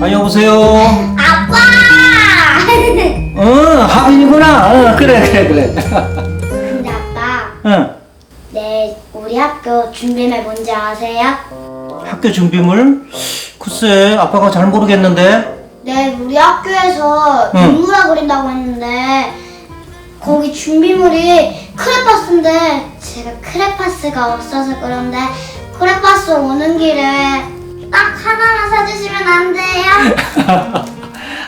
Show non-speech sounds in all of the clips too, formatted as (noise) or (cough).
아 여보세요. 아빠! 어 하빈이구나. 어 그래 그래 그래. 근데 아빠, 응. 내 우리 학교 준비물 뭔지 아세요? 학교 준비물? 글쎄 아빠가 잘 모르겠는데. 네, 우리 학교에서 응. 인물화 그린다고 했는데 거기 준비물이 크레파스인데 제가 크레파스가 없어서 그런데 크레파스 오는 길에 딱 하나만 사주시면 안 돼요? (laughs)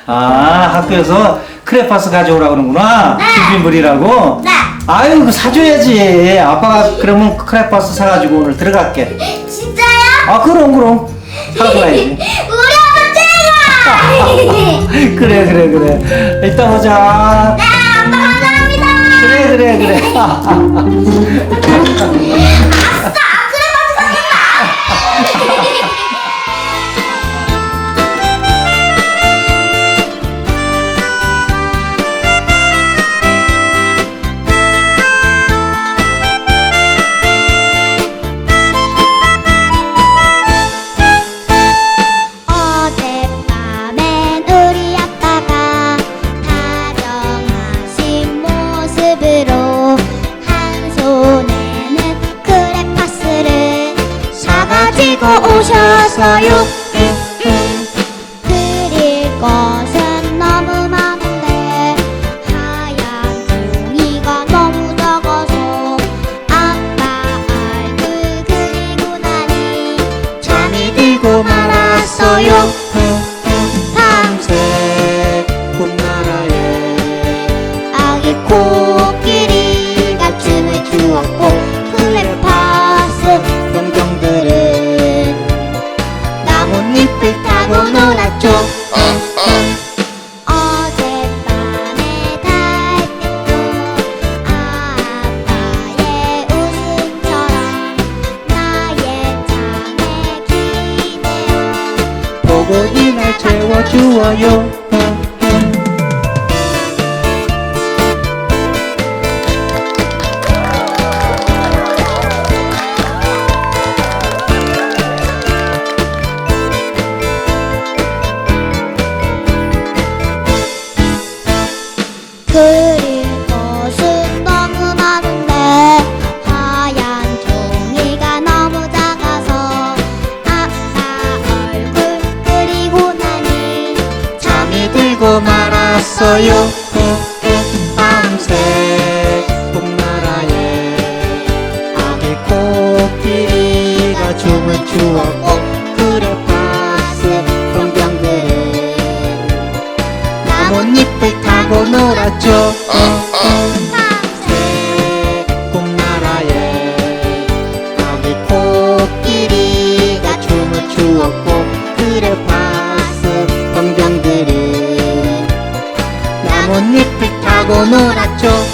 아 학교에서 크레파스 가져오라 그러는구나. 네. 준비물이라고. 네. 아유 이거 사줘야지. 아빠가 그러면 크레파스 사가지고 오늘 들어갈게. (laughs) 진짜요? 아 그럼 그럼. 가야지. 우리 아빠 최고! 그래 그래 그래. 이따 보자. 네, 아빠 감사합니다. 그래 그래 그래. (laughs) 가지고 오셔서요? 그릴 것은 너무 많은데 하얀 종이가 너무 적어서 아빠 얼굴 그리고 나니 잠이 들고 말았어요 죠 어젯밤에 달빛도 아빠의 웃음처럼 나의 잠에 기대어 보고 이날 채워주어요. 그릴 것은 너무 많은데 하얀 종이가 너무 작아서 아빠 얼굴 그리고 나니 잠이 들고 말았어요. 가지고 놀았죠. 밤새 나라 에 거기 코끼리가 춤을 추었고 그래 봤어. 공병들이 나뭇잎을 타고 놀았죠.